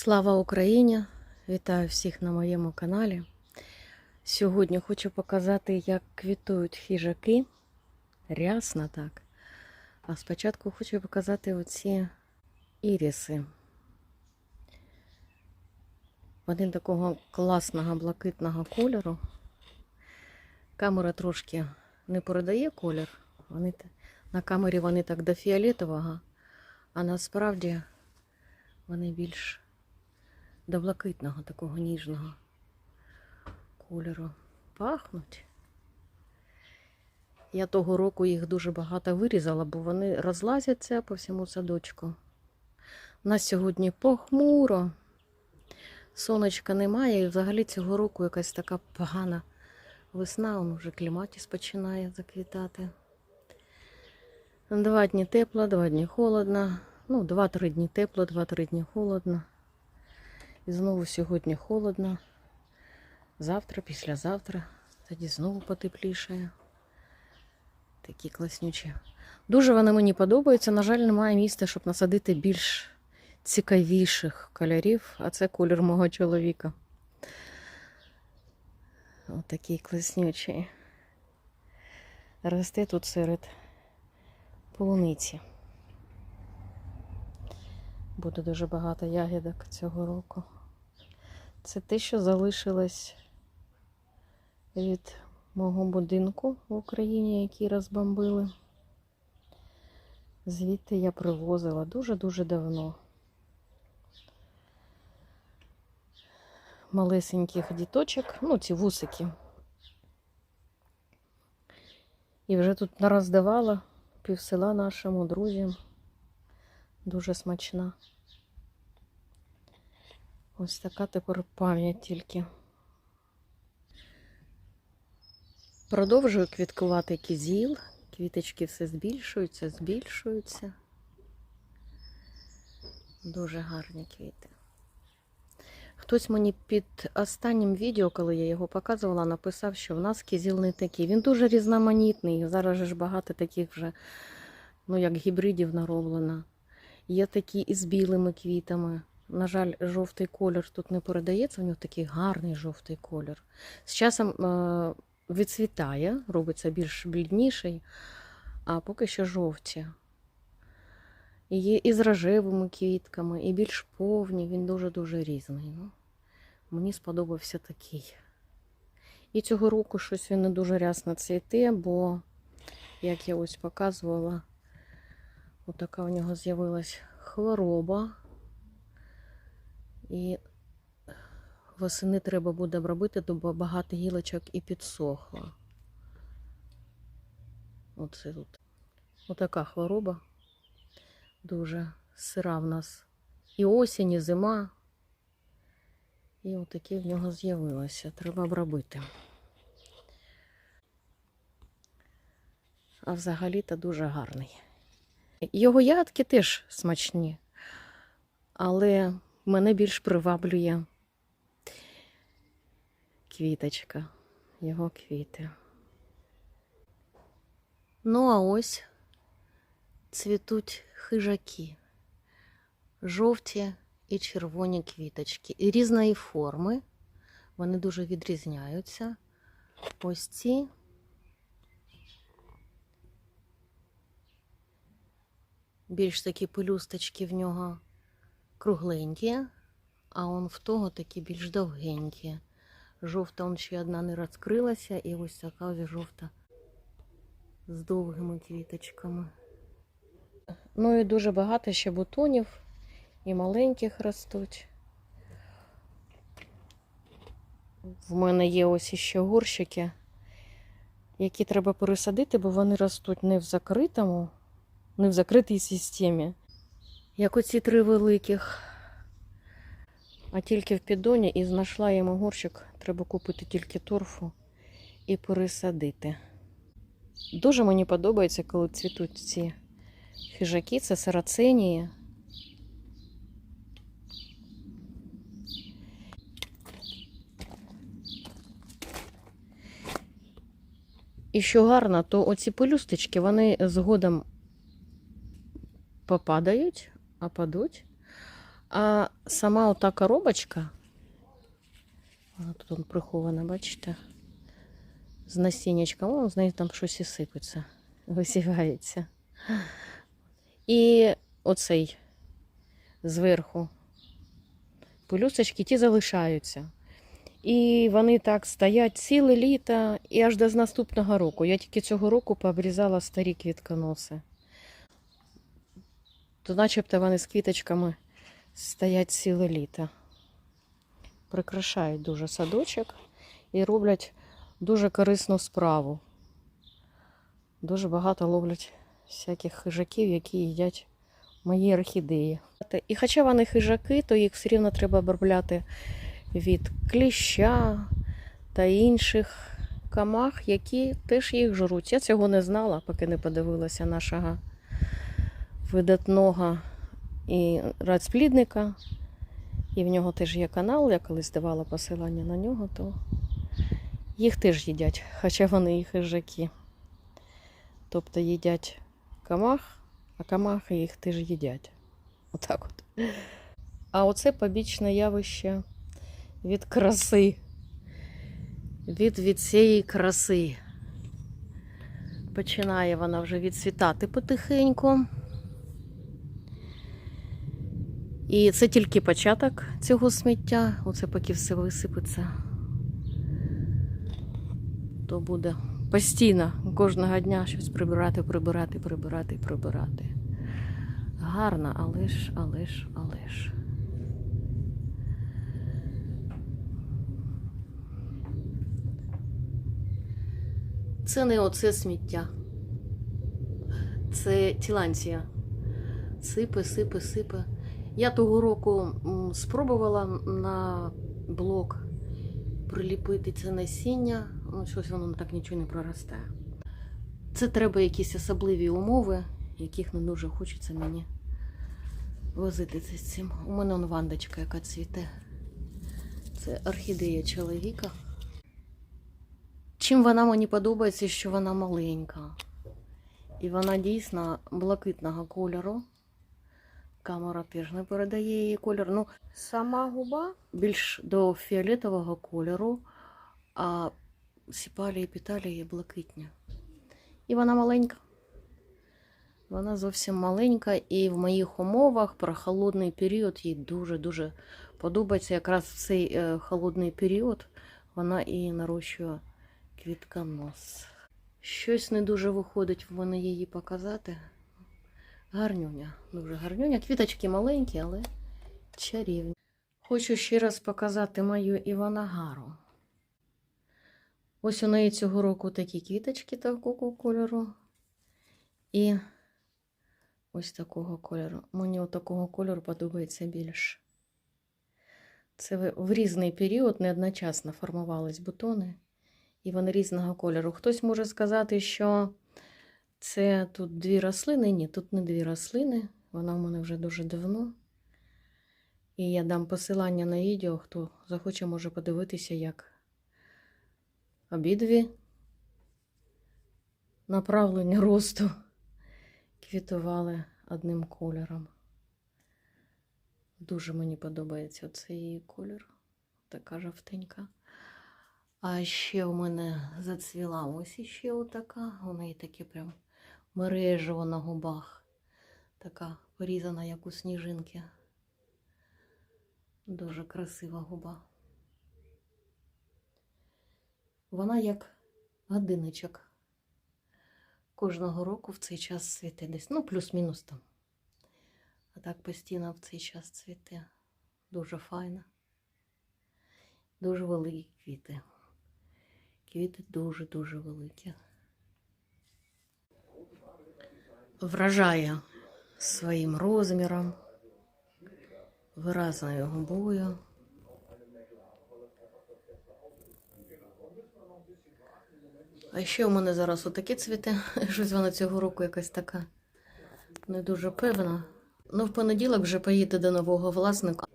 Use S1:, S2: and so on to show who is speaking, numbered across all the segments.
S1: Слава Україні! Вітаю всіх на моєму каналі. Сьогодні хочу показати, як квітують хижаки. Рясно так. А спочатку хочу показати оці іріси. Вони такого класного блакитного кольору. Камера трошки не передає колір. Вони, на камері вони так до фіолетового, а насправді вони більш до блакитного, такого ніжного кольору. Пахнуть. Я того року їх дуже багато вирізала, бо вони розлазяться по всьому садочку. У нас сьогодні похмуро, сонечка немає, і взагалі цього року якась така погана весна, он вже кліматіс починає заквітати. Два дні тепло, два дні холодно. Ну, два-три дні тепло, два-три дні холодно. І знову сьогодні холодно. Завтра, післязавтра, тоді знову потеплішає. Такі класнючі. Дуже вони мені подобаються. На жаль, немає місця, щоб насадити більш цікавіших кольорів, а це колір мого чоловіка. Отакий класнючий. Росте тут серед полуниці. Буде дуже багато ягідок цього року. Це те, що залишилось від мого будинку в Україні, який розбомбили. Звідти я привозила дуже-дуже давно. Малесеньких діточок, ну, ці вусики. І вже тут нароздавала пів села нашому друзям. Дуже смачна. Ось така тепер пам'ять тільки. Продовжую квіткувати кізіл. Квіточки все збільшуються, збільшуються. Дуже гарні квіти. Хтось мені під останнім відео, коли я його показувала, написав, що в нас кізіл не такий. Він дуже різноманітний. Зараз ж багато таких вже, ну, як гібридів нароблено. Є такі із білими квітами. На жаль, жовтий колір тут не передається, у нього такий гарний жовтий колір. З часом е- відцвітає, робиться більш блідніший, а поки що жовті. І є і з рожевими квітками, і більш повні, він дуже-дуже різний. Ну, мені сподобався такий. І цього року щось він не дуже рясно цвіте, бо, як я ось показувала, Отака у нього з'явилась хвороба. І восени треба буде обробити, бо багато гілочок і підсохло. Оце тут. Отака хвороба. Дуже сира в нас. І осінь, і зима. І отакі в нього з'явилося. Треба обробити. А взагалі-то дуже гарний. Його ягодки теж смачні, але мене більш приваблює квіточка, його квіти. Ну, а ось цвітуть хижаки, жовті і червоні квіточки. І різної форми. Вони дуже відрізняються. Ось ці більш такі пелюсточки в нього кругленькі, а он в того такі більш довгенькі. Жовта он ще одна не розкрилася, і ось така жовта з довгими квіточками. Ну і дуже багато ще бутонів і маленьких ростуть. В мене є ось іще горщики, які треба пересадити, бо вони ростуть не в закритому не в закритій системі. Як оці три великих, а тільки в піддоні і знайшла йому горщик. Треба купити тільки торфу і пересадити. Дуже мені подобається, коли цвітуть ці хижаки, це сарацинії. І що гарно, то оці пелюсточки, вони згодом попадають, опадуть, А сама ота коробочка, тут он прихована, бачите? З насіннячком, о, з неї там щось і сипеться, висівається. І оцей зверху пелюсточки ті залишаються. І вони так стоять ціле літо і аж до наступного року. Я тільки цього року пообрізала старі квітконоси. То начебто вони з квіточками стоять ціле літо. Прикрашають дуже садочок і роблять дуже корисну справу. Дуже багато ловлять всяких хижаків, які їдять мої орхідеї. І хоча вони хижаки, то їх все рівно треба обробляти від кліща та інших камах, які теж їх жруть. Я цього не знала, поки не подивилася нашого видатного і радсплідника. І в нього теж є канал, я колись давала посилання на нього, то їх теж їдять, хоча вони і хижаки. Тобто їдять камах, а камахи їх теж їдять. Отак от. А оце побічне явище від краси. Від, від цієї краси. Починає вона вже відцвітати потихеньку. І це тільки початок цього сміття. Оце поки все висипеться. То буде постійно кожного дня щось прибирати, прибирати, прибирати, прибирати. Гарно, але ж, але ж, але ж. Це не оце сміття. Це тіланція. Сипе, сипе, сипе. Я того року спробувала на блок приліпити це насіння, ну щось воно так нічого не проросте. Це треба якісь особливі умови, яких не дуже хочеться мені возити з цим. У мене он вандочка, яка цвіте. Це орхідея чоловіка. Чим вона мені подобається, що вона маленька. І вона дійсно блакитного кольору. Камера теж не передає її колір. Ну, сама губа більш до фіолетового кольору, а сіпалії і піталії блакитні. І вона маленька. Вона зовсім маленька, і в моїх умовах про холодний період їй дуже-дуже подобається. Якраз в цей е, холодний період вона і нарощує квітконос. Щось не дуже виходить в мене її показати. Гарнюня, дуже гарнюня. Квіточки маленькі, але чарівні. Хочу ще раз показати мою Іванагару. Ось у неї цього року такі квіточки такого кольору. І ось такого кольору. Мені такого кольору подобається більше. Це в- різний період не одночасно формувались бутони, і вони різного кольору. Хтось може сказати, що це тут дві рослини. Ні, тут не дві рослини. Вона в мене вже дуже давно. І я дам посилання на відео, хто захоче, може подивитися, як обидві направлення росту квітували одним кольором. Дуже мені подобається цей її кольор. Така жовтенька. А ще у мене зацвіла ось іще отака. У неї таке прям мережево на губах. Така порізана, як у сніжинки. Дуже красива губа. Вона як годинничок. Кожного року в цей час цвіте десь, ну, плюс-мінус там. А так постійно в цей час цвіте. Дуже файно. Дуже великі квіти. Квіти дуже-дуже великі. Вражає своїм розміром, виразною губою. А ще у мене зараз отакі цвіти. Щось вона цього року якась така не дуже певна. Ну, в понеділок вже поїде до нового власника.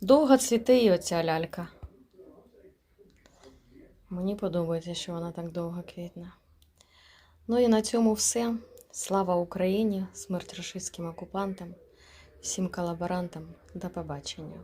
S1: Довго цвіте і оця лялька. Мені подобається, що вона так довго квітне. Ну і на цьому все. Слава Україні, смерть рашистським окупантам, всім колаборантам. До побачення.